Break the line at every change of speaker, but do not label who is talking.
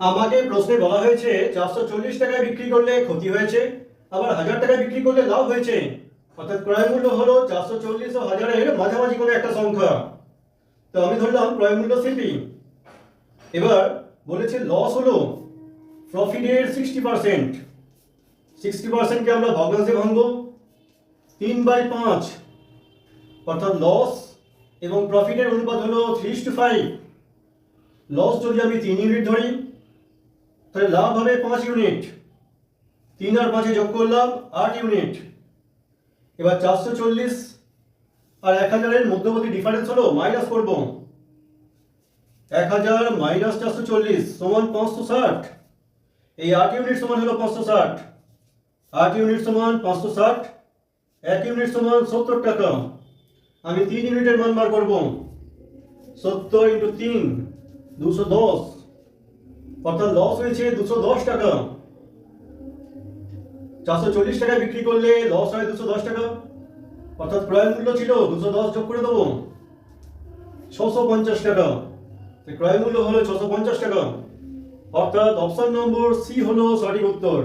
আমাকে প্রশ্নে বলা হয়েছে, চারশো চল্লিশ টাকায় বিক্রি করলে ক্ষতি হয়েছে, আবার হাজার টাকায় বিক্রি করলে লাভ হয়েছে। অর্থাৎ ক্রয় মূল্য হলো চারশো চল্লিশ ও হাজারের মাঝামাঝি কোনো একটা সংখ্যা। তো আমি ধরলাম ক্রয় মূল্য সিপি। এবার বলেছে লস হলো প্রফিটের সিক্সটি পার্সেন্ট সিক্সটি পার্সেন্টকে আমরা ভগ্নাংশে ভাঙবো। তিন বাই পাঁচ। অর্থাৎ লস এবং প্রফিটের অনুপাত হলো থ্রি টু ফাইভ লস যদি আমি তিন ইউনিট ধরি তাহলে লাভ হবে পাঁচ ইউনিট। তিন আর পাঁচে যোগ করলাম আট ইউনিট। এবার চারশো চল্লিশ আর এক হাজারের মধ্যবর্তী ডিফারেন্স হলো মাইনাস করব। এক হাজার মাইনাস চারশো চল্লিশ সমান পাঁচশো ষাট। এই আট ইউনিট সমান হলো পাঁচশো ষাট। আট ইউনিট সমান পাঁচশো ষাট। এক ইউনিট সমান সত্তর টাকা। আমি তিন ইউনিটের মান বার করব। সত্তর ইন্টু তিন, দুশো দশ। অর্থাৎ লস হয়েছে? দুশো দশ টাকা। চারশো চল্লিশ টাকায় বিক্রি করলে লস হয় দুশো দশ টাকা। অর্থাৎ ক্রয় মূল্য ছিল দুশো দশ যোগ করে দেবো। ছশো পঞ্চাশ টাকা। ক্রয় মূল্য হলো ছশো পঞ্চাশ টাকা। অর্থাৎ অপশন নম্বর সি হলো সঠিক উত্তর।